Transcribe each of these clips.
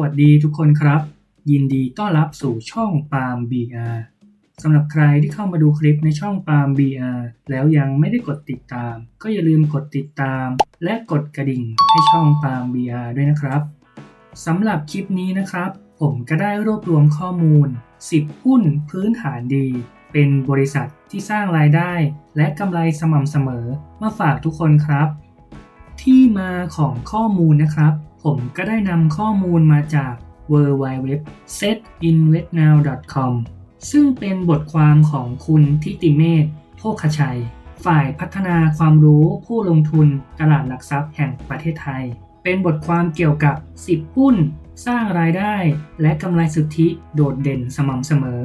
วัสดีทุกคนครับ ยินดีต้อนรับสู่ช่องปาล์ม BR สำหรับใครที่เข้ามาดูคลิปในช่องปาล์ม BR แล้วยังไม่ได้กดติดตาม ก็อย่าลืมกดติดตาม และกดกระดิ่งให้ช่องปาล์ม BR ด้วยนะครับสำหรับคลิปนี้นะครับ ผมก็ได้รวบรวมข้อมูล 10 หุ้นพื้นฐานดี เป็นบริษัทที่สร้างรายได้ และกำไรสม่ำเสมอมาฝากทุกคนครับ ที่มาของข้อมูลนะครับ ผมก็ได้นำข้อมูลมาจาก w w w s e t i n v e t n o w c o m ซึ่งเป็นบทความของคุณทิติเมธโภคชัย ฝ่ายพัฒนาความรู้ผู้ลงทุนตลาดหลักทรัพย์แห่งประเทศไทย เป็นบทความเกี่ยวกับ 10 หุ้น สร้างรายได้ และกำไรสุทธิโดดเด่นสม่ำเสมอ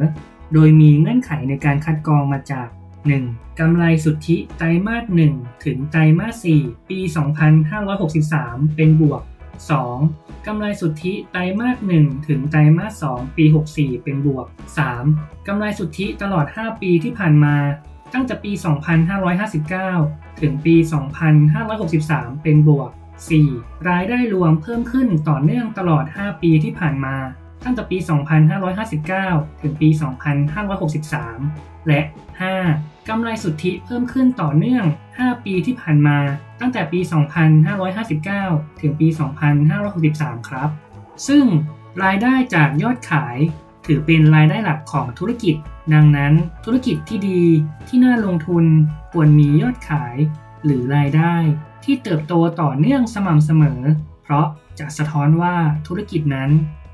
โดยมีเงื่อนไขในการคัดกรองมาจาก 1. กำไรสุทธิไตรมาส 1 ถึงไตรมาส 4 ปี 2563 เป็นบวก 2. กำไรสุทธิไตรมาส 1 ถึงไตรมาส 2 ปี 64 เป็นบวก 3. กำไรสุทธิตลอด 5 ปีที่ผ่านมา ตั้งแต่ปี 2559 ถึงปี 2563 เป็นบวก 4. รายได้รวมเพิ่มขึ้นต่อเนื่องตลอด 5 ปีที่ผ่านมา ตั้งแต่ปี 2559 ถึงปี 2563 และ 5. กำไรสุทธิเพิ่มขึ้นต่อเนื่อง 5 ปีที่ผ่านมาตั้งแต่ปี 2559 ถึงปี 2563 ครับ ซึ่งรายได้จากยอดขายถือเป็นรายได้หลักของธุรกิจ ดังนั้นธุรกิจที่ดีที่น่าลงทุนควรมียอดขาย หรือรายได้ ที่เติบโตต่อเนื่องสม่ำเสมอ เพราะจะสะท้อนว่าธุรกิจนั้น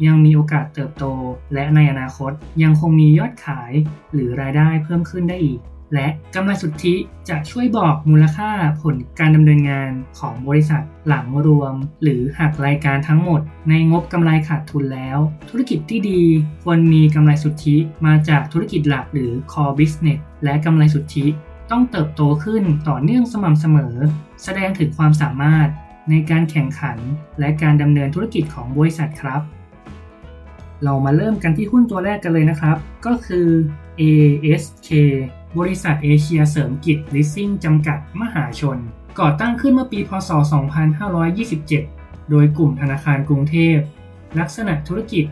ยังมีโอกาสเติบโต และในอนาคตยังคงมียอดขาย หรือรายได้เพิ่มขึ้นได้อีก และกำไรสุทธิจะช่วยบอกมูลค่าผลการดำเนินงานของบริษัทหลังรวม หรือหักรายการทั้งหมด ในงบกำไรขาดทุนแล้ว ธุรกิจที่ดีควรมีกำไรสุทธิมาจากธุรกิจหลักหรือ core business และกำไรสุทธิต้องเติบโตขึ้นต่อเนื่องสม่ำเสมอ แสดงถึงความสามารถในการแข่งขันและการดำเนินธุรกิจของบริษัทครับ เรามาเริ่มกันที่หุ้นตัวแรกกันเลยนะครับ ก็คือ ASK บริษัทเอเชียเสริมกิจลิสซิ่งจำกัดมหาชน ก่อตั้งขึ้นเมื่อปีพศ 2527 โดยกลุ่มธนาคารกรุงเทพ ลักษณะธุรกิจ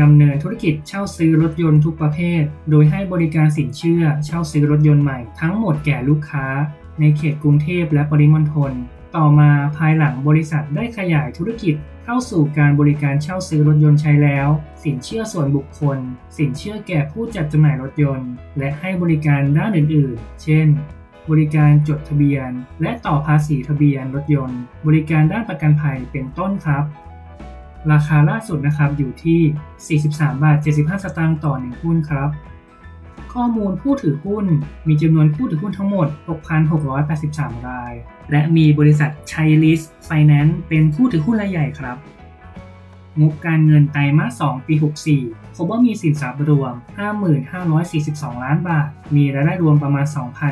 ดำเนินธุรกิจเช่าซื้อรถยนต์ทุกประเภท โดยให้บริการสินเชื่อเช่าซื้อรถยนต์ใหม่ทั้งหมดแก่ลูกค้า ในเขตกรุงเทพและปริมณฑล ต่อมาภายหลังบริษัทได้ขยายธุรกิจเข้าสู่การบริการเช่าซื้อรถยนต์ใช้แล้ว สินเชื่อส่วนบุคคล สินเชื่อแก่ผู้จัดจำหน่ายรถยนต์ และให้บริการด้านอื่นๆ เช่น บริการจดทะเบียน และต่อภาษีทะเบียนรถยนต์ บริการด้านประกันภัยเป็นต้นครับ ราคาล่าสุดนะครับอยู่ที่ 43 บาท 75 สตางค์ต่อ 1 หุ้นครับ ข้อมูลผู้ถือหุ้น มีจำนวนผู้ถือหุ้นทั้งหมด 6,683 ราย และมีบริษัทชัยลิสไฟแนนซ์เป็นผู้ถือหุ้นรายใหญ่ครับ งบการเงินไตรมาส 2 ปี 64 พบว่ามีสินทรัพย์รวม 55,42 ล้านบาท มีรายได้รวมประมาณ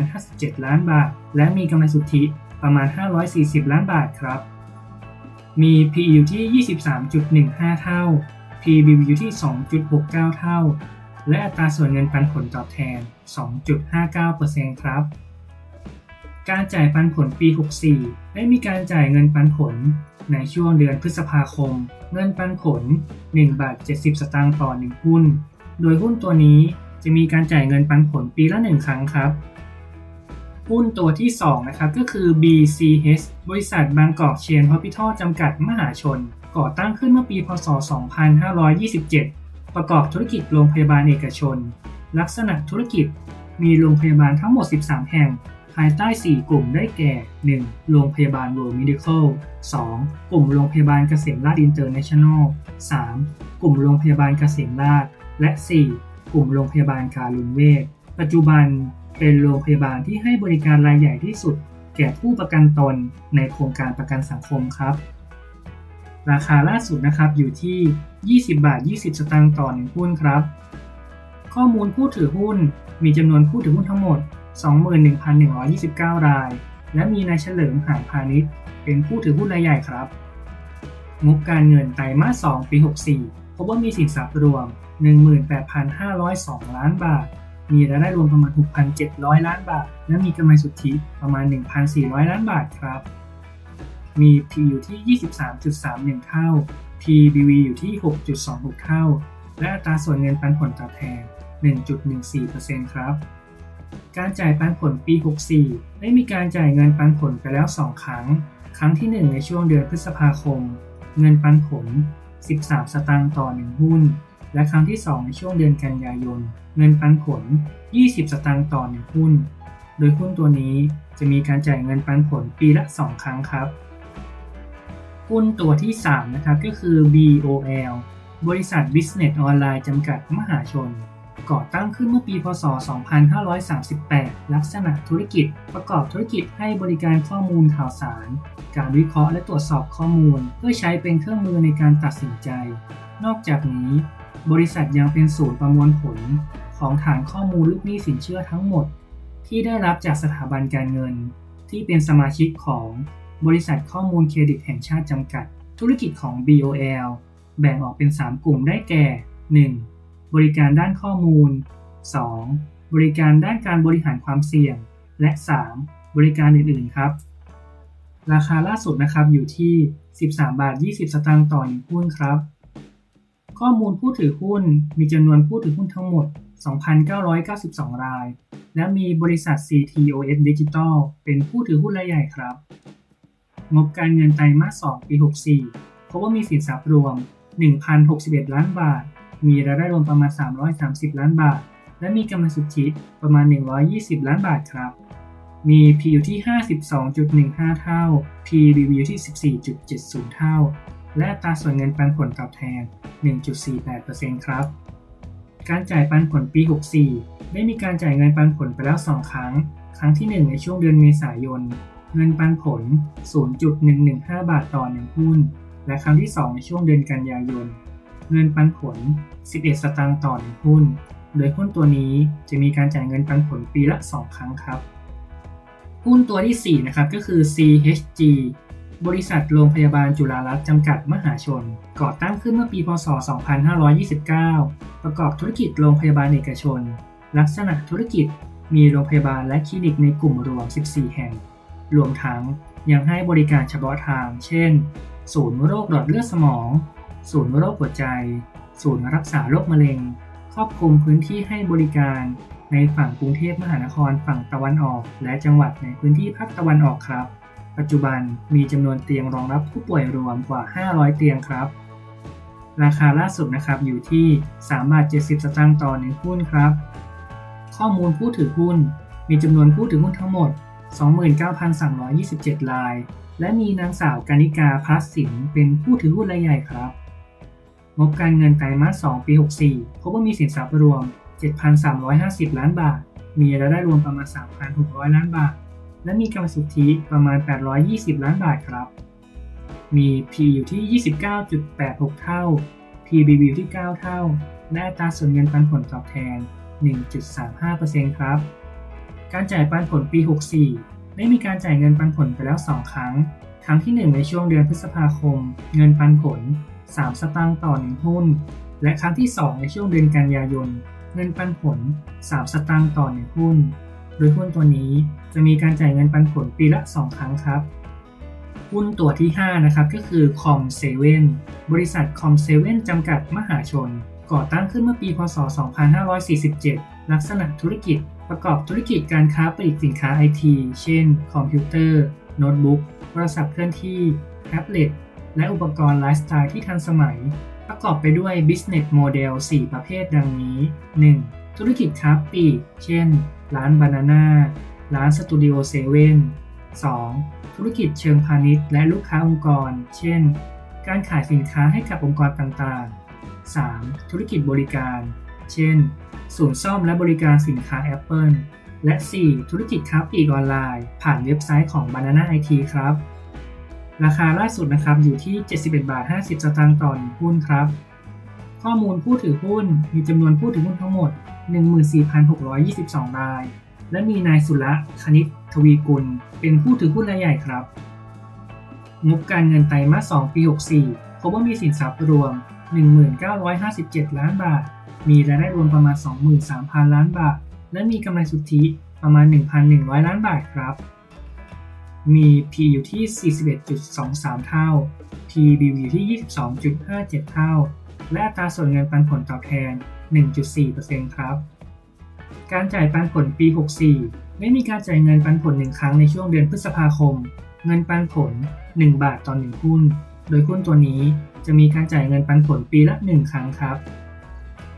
2,057 ล้านบาท และมีกำไรสุทธิประมาณ 540 ล้านบาทครับ มี PE อยู่ที่ 23.15 เท่า PB อยู่ที่ 2.69 เท่า และอัตราส่วนเงินปันผลตอบแทน 2.59%ครับ การจ่ายปันผลปี 64 ได้มีการจ่ายเงินปันผลในช่วงเดือนพฤษภาคม เงินปันผล1บาท70 สตางค์ต่อ 1 หุ้น โดยหุ้นตัวนี้จะมีการจ่ายเงินปันผลปีละ 1 ครั้งครับ หุ้นตัวที่ 2 นะครับก็คือ BCH บริษัทบางกอกเชียน h อ p ิทอลจำกัดมหาชน ก่อตั้งขึ้นเมื่อปี พศ 2527 ประกอบธุรกิจโรงพยาบาลเอกชน ลักษณะธุรกิจมีโรงพยาบาลทั้งหมด 13 แห่ง ภายใต้ 4 กลุ่มได้แก่ 1. โรงพยาบาล World Medical 2. กลุ่มโรงพยาบาลเกษมราชอินเตอร์เนชั่นแนล 3. กลุ่มโรงพยาบาลเกษมราช และ 4. กลุ่มโรงพยาบาลการุณเวชปัจจุบันเป็นโรงพยาบาลที่ให้บริการรายใหญ่ที่สุด แก่ผู้ประกันตนในโครงการประกันสังคมครับ ราคาล่าสุดนะครับอยู่ที่ 20 บาท 20 สตางค์ต่อ1หุ้นครับ ข้อมูลผู้ถือหุ้นมีจำนวนผู้ถือหุ้นทั้งหมด 21,129 ราย และมีนายเฉลิมหานพาณิชย์ เป็นผู้ถือหุ้นรายใหญ่ครับ งบการเงินไตรมาส 2 ปี 64 พบว่ามีสินทรัพย์รวม 18,502 ล้านบาท มีรายได้รวมประมาณ 6,700 ล้านบาท และมีกำไรสุทธิประมาณ 1,400 ล้านบาทครับ มี P อยู่ที่ 23.31 เท่า PBV อยู่ที่ 6.26 เท่า และอัตราส่วนเงินปันผลตอบแทน 1.14%ครับ การจ่ายปันผลปี 64 ได้มีการจ่ายเงินปันผลไปแล้ว 2 ครั้ง ครั้งที่ 1 ในช่วงเดือนพฤษภาคม เงินปันผล 13 สตางค์ต่อ 1 หุ้น และครั้งที่ 2 ในช่วงเดือนกันยายน เงินปันผล 20 สตางค์ต่อ 1 หุ้น โดยหุ้นตัวนี้จะมีการจ่ายเงินปันผลปีละ 2 ครั้งครับ หุ้นตัวที่ 3 นะครับก็คือ BOL บริษัท Business Online จำกัดมหาชน ก่อตั้งขึ้นเมื่อปี พศ 2538 ลักษณะธุรกิจ ประกอบธุรกิจให้บริการข้อมูลข่าวสาร การวิเคราะห์และตรวจสอบข้อมูล เพื่อใช้เป็นเครื่องมือในการตัดสินใจ นอกจากนี้ บริษัทยังเป็นศูนย์ประมวลผล ของฐานข้อมูลลูกหนี้สินเชื่อทั้งหมด ที่ได้รับจากสถาบันการเงิน ที่เป็นสมาชิกของ บริษัทข้อมูลเครดิตแห่งชาติจำกัด ธุรกิจของ BOL แบ่งออกเป็น 3 กลุ่มได้แก่ 1. บริการด้านข้อมูล 2. บริการด้านการบริหารความเสี่ยง และ 3. บริการอื่นๆ ครับ ราคาล่าสุดนะครับอยู่ที่ 13 บาท 20 สตางค์ต่อ1หุ้นครับ ข้อมูลผู้ถือหุ้นมีจำนวนผู้ถือหุ้นทั้งหมด 2,992 ราย และมีบริษัท CTOS Digital เป็นผู้ถือหุ้นรายใหญ่ครับ งบการเงินไตรมาส 2 ปี 64 พบว่ามีสินทรัพย์รวม 1,061 ล้านบาท มีรายได้รวมประมาณ 330 ล้านบาท และมีกำไรสุทธิประมาณ 120 ล้านบาทครับ มี P อยู่ที่ 52.15 เท่า PBV อยู่ที่ 14.70 เท่า และตราส่วนเงินปันผลตอบแทน 1.48%ครับ การจ่ายปันผลปี 64 ได้มีการจ่ายเงินปันผลไปแล้ว 2 ครั้ง ครั้งที่ 1 ในช่วงเดือนเมษายน เงินปันผล 0.115 บาทต่อ 1 หุ้น และครั้งที่ 2 ในช่วงเดือนกันยายน เงินปันผล 11 สตางค์ต่อ 1 หุ้น โดยหุ้นตัวนี้จะมีการจ่ายเงินปันผลปีละ 2 ครั้งครับ หุ้นตัวที่ 4 นะครับก็คือ CHG บริษัทโรงพยาบาลจุฬารัตน์จำกัดมหาชน ก่อตั้งขึ้นเมื่อปีพศ 2529 ประกอบธุรกิจโรงพยาบาลเอกชน ลักษณะธุรกิจมีโรงพยาบาลและคลินิกในกลุ่มรวม 14 แห่ง รวมทั้งยังให้บริการเฉพาะทาง เช่น ศูนย์โรคหลอดเลือดสมอง ศูนย์โรคหัวใจ ศูนย์รักษาโรคมะเร็ง ครอบคลุมพื้นที่ให้บริการในฝั่งกรุงเทพมหานครฝั่งตะวันออก และจังหวัดในพื้นที่ภาคตะวันออกครับ ปัจจุบันมีจำนวนเตียงรองรับผู้ป่วยรวมกว่า 500 เตียงครับ ราคาล่าสุดนะครับอยู่ที่3บาท70 สตางค์ต่อ1หุ้นครับ ข้อมูลผู้ถือหุ้น มีจำนวนผู้ถือหุ้นทั้งหมด 29,327 ราย และมีนางสาวกานิกาพัสสินเป็นผู้ถือหุ้นรายใหญ่ครับ งบการเงินไตรมาส 2 ปี 64 พบว่ามีสินทรัพย์รวม 7,350 ล้านบาท มีรายได้รวมประมาณ 3,600 ล้านบาท และมีกำไรสุทธิประมาณ 820 ล้านบาทครับ มี P อยู่ที่ 29.86 เท่า PBV อยู่ที่ 9 เท่า และอัตราส่วนเงินปันผลตอบแทน 1.35%ครับ การจ่ายปันผลปี 64 ได้มีการจ่ายเงินปันผลไปแล้ว 2 ครั้ง ครั้งที่ 1 ในช่วงเดือนพฤษภาคม เงินปันผล 3 สตางค์ต่อ 1 หุ้น และครั้งที่ 2 ในช่วงเดือนกันยายน เงินปันผล 3 สตางค์ต่อ 1 หุ้น โดยหุ้นตัวนี้จะมีการจ่ายเงินปันผลปีละ 2 ครั้งครับ หุ้นตัวที่ 5 นะครับก็คือ Com 7บริษัท Com 7จำกัดมหาชน ก่อตั้งขึ้นเมื่อปี พศ 2547 ลักษณะธุรกิจ ประกอบธุรกิจการค้าปลีกสินค้าไอที เช่น คอมพิวเตอร์ โน้ตบุ๊ก โทรศัพท์เคลื่อนที่ แท็บเล็ต และอุปกรณ์ไลฟ์สไตล์ที่ทันสมัย ประกอบไปด้วย business model 4 ประเภทดังนี้ 1. ธุรกิจค้าปลีก เช่น ร้านบานาน่า ร้านสตูดิโอเซเว่น 2. ธุรกิจเชิงพาณิชย์และลูกค้าองค์กร เช่น การขายสินค้าให้กับองค์กรต่างๆ 3. ธุรกิจบริการ เช่น ศูนย์ซ่อมและบริการสินค้า Apple และ 4. ธุรกิจค้าปลีกออนไลน์ ผ่านเว็บไซต์ของ Banana IT ครับ ราคาล่าสุดนะครับอยู่ที่ 71 บาท 50 สตางค์ต่อหุ้นครับ ข้อมูลผู้ถือหุ้นมีจำนวนผู้ถือหุ้นทั้งหมด 14,622 ราย และมีนายสุระคณิตทวีกุล เป็นผู้ถือหุ้นรายใหญ่ครับ งบการเงินไตรมาส 2 ปี 64พบว่ามีสินทรัพย์รวม 1957 ล้านบาท มีรายได้รวมประมาณ 23,000 ล้านบาท และมีกำไรสุทธิประมาณ 1,100 ล้านบาทครับ มี P อยู่ที่ 41.23 เท่า PBV อยู่ที่ 22.57 เท่า และอัตราส่วนเงินปันผลตอบแทน 1.4%ครับ การจ่ายปันผลปี 64ไม่มีการจ่ายเงินปันผล1ครั้งในช่วงเดือนพฤษภาคม เงินปันผล 1 บาทต่อ 1 หุ้น โดยหุ้นตัวนี้จะมีการจ่ายเงินปันผลปีละ 1 ครั้งครับ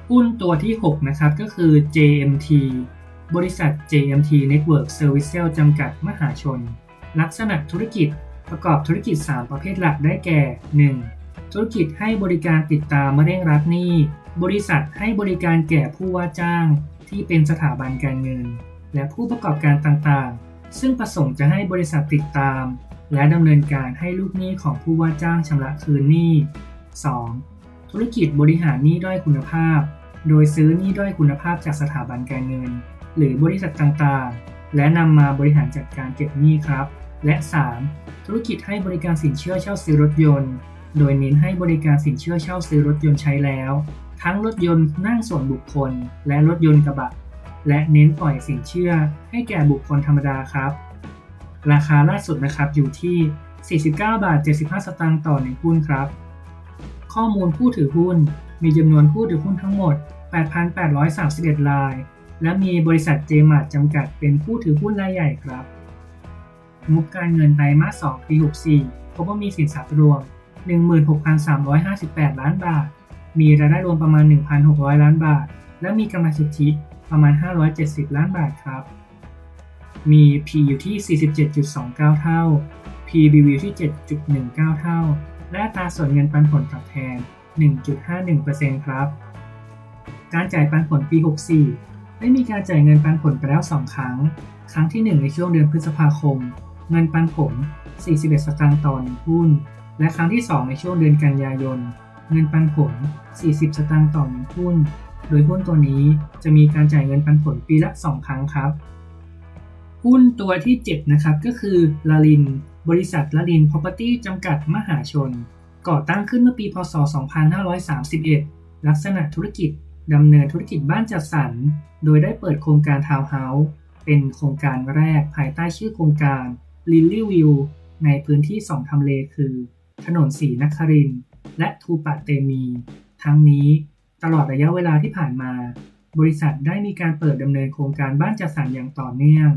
หุ้นตัวที่ 6 นะครับก็คือ JMT บริษัท JMT Network Services จำกัดมหาชน ลักษณะธุรกิจประกอบธุรกิจ 3 ประเภทหลักได้แก่ 1. ธุรกิจให้บริการติดตามมะเร็งรักหนี้ บริษัทให้บริการแก่ผู้ว่าจ้าง ที่เป็นสถาบันการเงิน และผู้ประกอบการต่างๆ ซึ่งประสงค์จะให้บริษัทติดตาม และดำเนินการให้ลูกหนี้ของผู้ว่าจ้างชำระคืนหนี้ 2. ธุรกิจบริหารหนี้ด้อยคุณภาพ โดยซื้อหนี้ด้อยคุณภาพจากสถาบันการเงิน หรือบริษัทต่างๆ และนำมาบริหารจัดการเก็บหนี้ครับ และ 3. ธุรกิจให้บริการสินเชื่อเช่าซื้อรถยนต์ โดยเน้นให้บริการสินเชื่อเช่าซื้อรถยนต์ใช้แล้ว ทั้งรถยนต์นั่งส่วนบุคคล และรถยนต์กระบะ และเน้นปล่อยสินเชื่อให้แก่บุคคลธรรมดาครับ ราคาล่าสุดนะครับอยู่ที่ 49 บาท 75 สตางค์ต่อหนึ่งหุ้นครับ ข้อมูลผู้ถือหุ้น มีจำนวนผู้ถือหุ้นทั้งหมด 8,831ราย และมีบริษัทเจมาร์จำกัดเป็นผู้ถือหุ้นรายใหญ่ครับงบการเงินไตรมาส 2 ปี 64 พบว่ามีสินทรัพย์รวม 16,358 ล้านบาท มีรายได้รวมประมาณ 1,600 ล้านบาท และมีกำไรสุทธิประมาณ 570 ล้านบาทครับ มี P อยู่ที่ 47.29 เท่า PBV อยู่ที่ 7.19 เท่า และตราส่วนเงินปันผลตอบแทน 1.51%ครับ การจ่ายปันผลปี 64 ได้มีการจ่ายเงินปันผลไปแล้ว 2 ครั้ง ครั้งที่ 1 ในช่วงเดือนพฤษภาคม เงินปันผล 41 สตางค์ต่อ1หุ้น และครั้งที่ 2 ในช่วงเดือนกันยายน เงินปันผล 40 สตางค์ต่อ1หุ้น โดยหุ้นตัวนี้จะมีการจ่ายเงินปันผลปีละ 2 ครั้งครับ หุ้นตัวที่ 7 นะครับ ก็คือลาลิน บริษัทลาลิน Property จำกัดมหาชน ก่อตั้งขึ้นเมื่อปีพศ 2531 ลักษณะธุรกิจดำเนินธุรกิจบ้านจัดสรร โดยได้เปิดโครงการทาวน์เฮาส์เป็นโครงการแรกภายใต้ชื่อโครงการ Lily View ในพื้นที่ 2ทำเลคือ ถนนสีนครินและทูปะเตมี ทั้งนี้ตลอดระยะเวลาที่ผ่านมา บริษัทได้มีการเปิดดำเนินโครงการบ้านจัดสรรอย่างต่อเนื่อง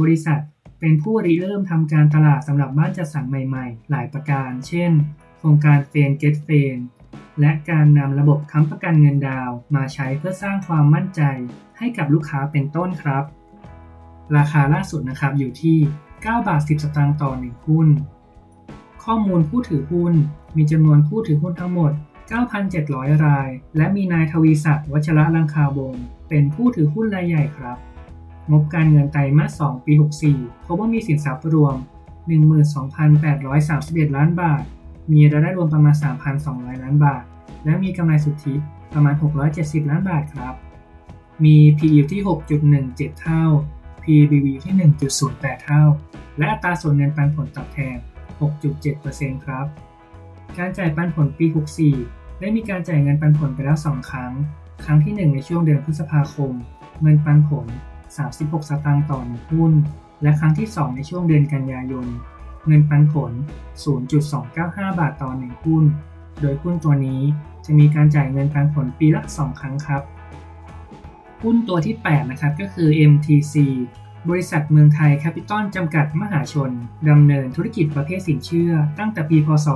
บริษัทเป็นผู้ริเริ่มทำการตลาดสำหรับบ้านจัดสรรใหม่ๆ หลายประการ เช่น โครงการเฟนเกตเฟนและการนำระบบค้ำประกันเงินดาวมาใช้เพื่อสร้างความมั่นใจให้กับลูกค้าเป็นต้นครับ ราคาล่าสุดนะครับอยู่ที่ 9 บาท 10 สตางค์ต่อ 1 หุ้น ข้อมูลผู้ถือหุ้น มีจำนวนผู้ถือหุ้นทั้งหมด 9,700 ราย และมีนายทวีศักดิ์วัชระลังคาบงเป็นผู้ถือหุ้นรายใหญ่ครับ งบการเงินไตรมาส 2 ปี 64 พบว่ามีสินทรัพย์รวม 12,831 ล้านบาท มีรายได้รวมประมาณ 3,200 ล้านบาท และมีกำไรสุทธิประมาณ 670 ล้านบาทครับ มี PE ที่ 6.17 เท่า PBV ที่ 1.08 เท่า และอัตราส่วนเงินปันผลตอบแทน 6.7%ครับ การจ่ายปันผลปี 64 ได้มีการจ่ายเงินปันผลไปแล้ว 2 ครั้ง ครั้งที่ 1 ในช่วงเดือนพฤษภาคม เงินปันผล 36 สตางค์ต่อ1หุ้น และครั้งที่ 2 ในช่วงเดือนกันยายน เงินปันผล 0.295 บาทต่อ1หุ้น โดยหุ้นตัวนี้จะมีการจ่ายเงินปันผลปีละ 2 ครั้งครับหุ้นตัวที่ 8 นะครับก็คือ MTC บริษัทเมืองไทยแคปิตอลจำกัดมหาชน ดำเนินธุรกิจประเภทสินเชื่อ ตั้งแต่ปีพศ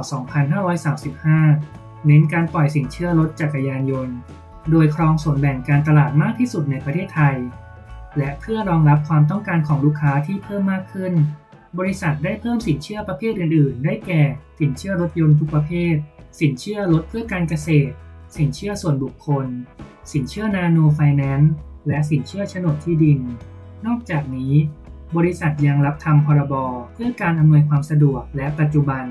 2535 เน้นการปล่อยสินเชื่อรถจักรยานยนต์ โดยครองส่วนแบ่งการตลาดมากที่สุดในประเทศไทย และเพื่อรองรับความต้องการของลูกค้าที่เพิ่มมากขึ้น บริษัทได้เพิ่มสินเชื่อประเภทอื่น ๆ ได้แก่ สินเชื่อรถยนต์ทุกประเภท สินเชื่อรถเพื่อการเกษตร สินเชื่อส่วนบุคคล สินเชื่อนาโนไฟแนนซ์ และสินเชื่อโฉนดที่ดิน นอกจากนี้ บริษัทยังรับทำพรบเพื่อการอำนวยความสะดวกและปัจจุบัน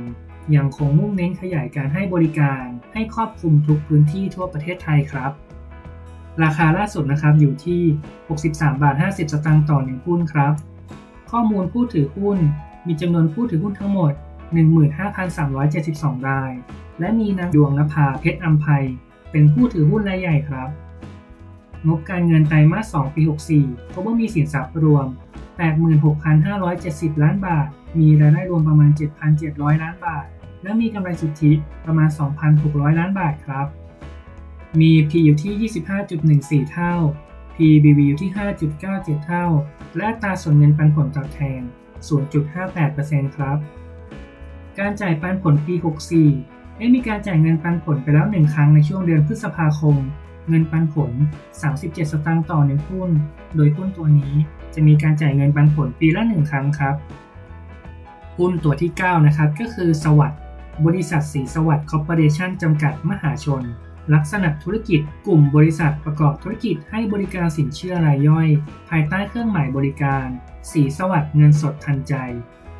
ยังคงมุ่งเน้นขยายการให้บริการ ให้ครอบคลุมทุกพื้นที่ทั่วประเทศไทยครับ ราคาล่าสุดนะครับอยู่ที่ 63 บาท 50 สตางค์ต่อ 1 หุ้นครับ ข้อมูลผู้ถือหุ้น มีจำนวนผู้ถือหุ้นทั้งหมด 15,372 ราย และมีนางดวงนภาเพชรอัมภัย เป็นผู้ถือหุ้นรายใหญ่ครับ งบการเงินไตรมาส 2 ปี 64พบว่ามีสินทรัพย์รวม 86,570 ล้านบาท มีรายได้รวมประมาณ 7,700 ล้านบาท และมีกำไรสุทธิประมาณ 2,600 ล้านบาทครับ มี P อยู่ที่ 25.14 เท่า PBV อยู่ที่ 5.97 เท่า และตราส่วนเงินปันผลตอบแทน 0.58%ครับ การจ่ายปันผลปี 64 ได้มีการจ่ายเงินปันผลไปแล้วหนึ่งครั้งในช่วงเดือนพฤษภาคม เงินปันผล 37 สตางค์ต่อหนึ่งหุ้น โดยหุ้นตัวนี้จะมีการจ่ายเงินปันผลปีละหนึ่งครั้งครับหุ้นตัวที่ 9 นะครับ ก็คือสวัสด์บริษัทสีสวัสด์คอร์ปอเรชั่นจำกัดมหาชน ลักษณะธุรกิจ กลุ่มบริษัทประกอบธุรกิจให้บริการสินเชื่อรายย่อย ภายใต้เครื่องหมายบริการ สีสวัสด์เงินสดทันใจ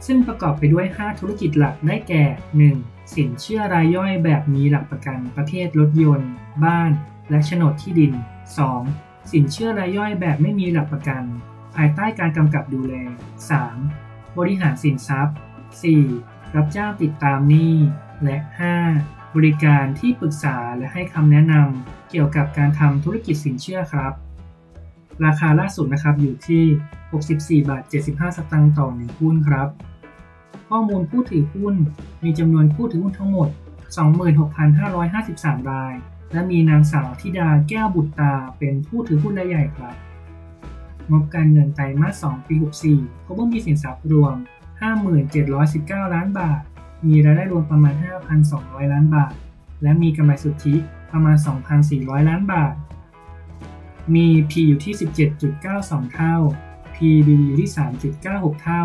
ซึ่งประกอบไปด้วย 5 ธุรกิจหลักได้แก่ 1. สินเชื่อรายย่อยแบบมีหลักประกันประเภทรถยนต์ บ้าน และโฉนดที่ดิน 2. สินเชื่อรายย่อยแบบไม่มีหลักประกัน ภายใต้การกำกับดูแล 3. บริหารสินทรัพย์ 4. รับจ้างติดตามหนี้และ 5. บริการที่ปรึกษาและให้คำแนะนำเกี่ยวกับการทำธุรกิจสินเชื่อครับ ราคาล่าสุดนะครับอยู่ที่ 64 บาท 75 สตางค์ต่อหนึ่งหุ้นครับ ข้อมูลผู้ถือหุ้น มีจำนวนผู้ถือหุ้นทั้งหมด 26,553 ราย และมีนางสาวธิดาแก้วบุตรตาเป็นผู้ถือหุ้นรายใหญ่ครับ งบการเงินไตรมาส 2 ปี 64พบว่ามีสินทรัพย์รวม 5719 ล้านบาท มีรายได้รวมประมาณ 5,200 ล้านบาท และมีกำไรสุทธิประมาณ 2,400 ล้านบาท มี P อยู่ที่ 17.92 เท่า P/B อยู่ที่ 3.96 เท่า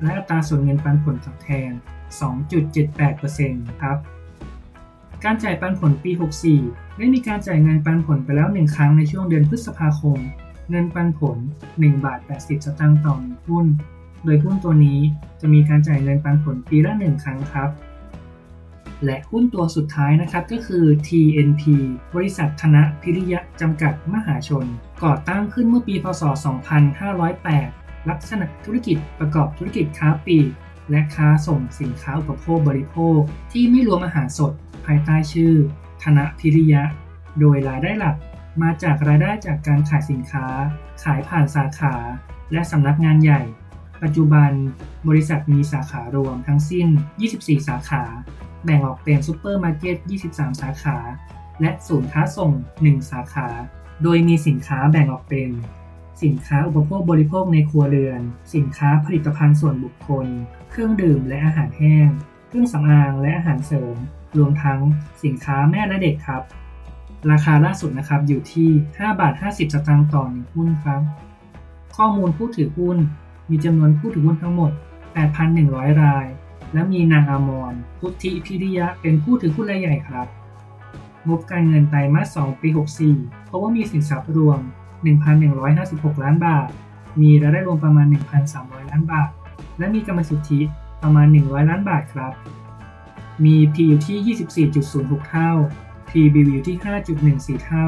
และอัตราส่วนเงินปันผลตอบแทน 2.78%ครับ การจ่ายปันผลปี 64 ได้มีการจ่ายเงินปันผลไปแล้ว 1 ครั้งในช่วงเดือนพฤษภาคม เงินปันผล 1 บาท 80 สตางค์ต่อหนึ่งหุ้น โดยหุ้นตัวนี้จะมีการจ่ายเงินปันผลปีละ 1 ครั้งครับ และหุ้นตัวสุดท้ายนะครับก็คือ TNP บริษัทธนพิริยะจำกัดมหาชน ก่อตั้งขึ้นเมื่อปี พศ 2508 ลักษณะธุรกิจประกอบธุรกิจค้าปลีกและค้าส่งสินค้าอุปโภคบริโภค ที่ไม่รวมอาหารสด ภายใต้ชื่อ ธนพิริยะ โดยรายได้หลักมาจากรายได้จากการขายสินค้า ขายผ่านสาขา และสำนักงานใหญ่ ปัจจุบันบริษัทมีสาขารวมทั้งสิ้น 24 สาขา แบ่งออกเป็นซูเปอร์มาร์เก็ต 23 สาขา และศูนย์ค้าส่ง 1 สาขา โดยมีสินค้าแบ่งออกเป็น สินค้าอุปโภคบริโภคในครัวเรือน สินค้าผลิตภัณฑ์ส่วนบุคคล เครื่องดื่มและอาหารแห้ง เครื่องสำอางและอาหารเสริม รวมทั้งสินค้าแม่และเด็กครับ ราคาล่าสุดนะครับอยู่ที่ 5 บาท 50 สตางค์ต่อหนึ่งหุ้นครับ ข้อมูลผู้ถือหุ้น มีจำนวนผู้ถือหุ้นทั้งหมด 8,100 ราย และมีนางอมร พุทธิพิริยะเป็นผู้ถือหุ้นรายใหญ่ครับ งบการเงินไตรมาส 2 ปี 64 เพราะว่ามีสินทรัพย์รวม 1,156 ล้านบาท มีรายได้รวมประมาณ 1,300 ล้านบาท และมีกำไรสุทธิประมาณ 100 ล้านบาทครับ มี P อยู่ที่ 24.06 เท่า PBV อยู่ที่ 5.14 เท่า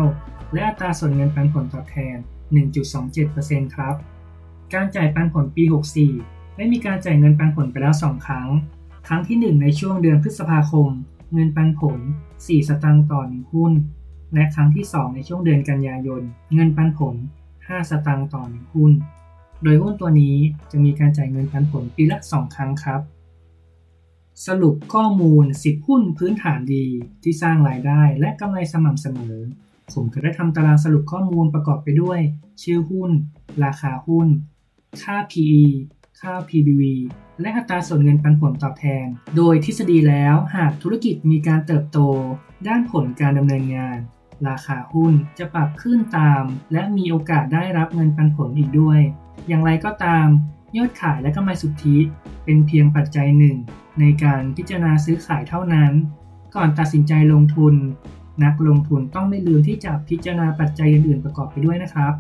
และอัตราส่วนเงินปันผลตอบแทน 1.27%ครับ การจ่ายปันผลปี 64 ได้มีการจ่ายเงินปันผลไปแล้ว 2 ครั้ง ครั้งที่ 1 ในช่วงเดือนพฤษภาคม เงินปันผล 4 สตางค์ต่อ 1 หุ้น และครั้งที่ 2 ในช่วงเดือนกันยายน เงินปันผล 5 สตางค์ต่อ 1 หุ้น โดยหุ้นตัวนี้จะมีการจ่ายเงินปันผลปีละ 2 ครั้งครับ สรุปข้อมูล 10 หุ้นพื้นฐานดีที่สร้างรายได้และกำไรสม่ำเสมอ ผมก็ได้ทำตารางสรุปข้อมูลประกอบไปด้วย ชื่อหุ้น ราคาหุ้น ค่า PE ค่า PBV และอัตราส่วนเงินปันผลตอบแทน โดยทฤษฎีแล้วหากธุรกิจมีการเติบโต ด้านผลการดำเนินงาน ราคาหุ้นจะปรับขึ้นตาม และมีโอกาสได้รับเงินปันผลอีกด้วย อย่างไรก็ตาม ยอดขายและกำไรสุทธิ เป็นเพียงปัจจัยหนึ่ง ในการพิจารณาซื้อขายเท่านั้น ก่อนตัดสินใจลงทุน นักลงทุนต้องไม่ลืมที่จะพิจารณาปัจจัยอื่นๆประกอบไปด้วยนะครับ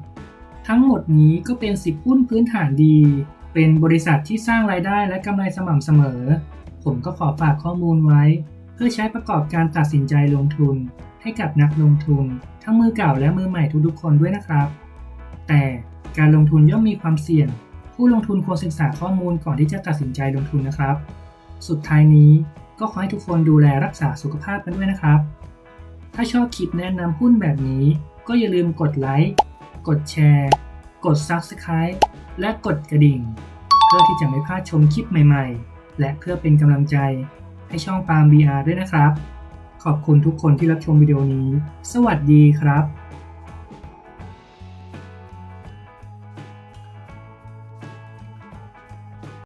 ทั้งหมดนี้ก็เป็น 10 หุ้นพื้นฐานดี เป็นบริษัทที่สร้างรายได้และกำไรสม่ำเสมอ ผมก็ขอฝากข้อมูลไว้ เพื่อใช้ประกอบการตัดสินใจลงทุน ให้กับนักลงทุน ทั้งมือเก่าและมือใหม่ทุกๆคนด้วยนะครับ แต่การลงทุนย่อมมีความเสี่ยง ผู้ลงทุนควรศึกษาข้อมูลก่อนที่จะตัดสินใจลงทุนนะครับ สุดท้ายนี้ก็ขอให้ทุกคนดูแลรักษาสุขภาพกันด้วยนะครับ ถ้าชอบคลิปแนะนำหุ้นแบบนี้ ก็อย่าลืมกดไลค์ กดแชร์ กด Subscribe และกดกระดิ่ง เพื่อที่จะไม่พลาดชมคลิปใหม่ๆ และเพื่อเป็นกำลังใจให้ช่องปาล์ม BR ด้วยนะครับ ขอบคุณทุกคนที่รับชมวิดีโอนี้ สวัสดีครับ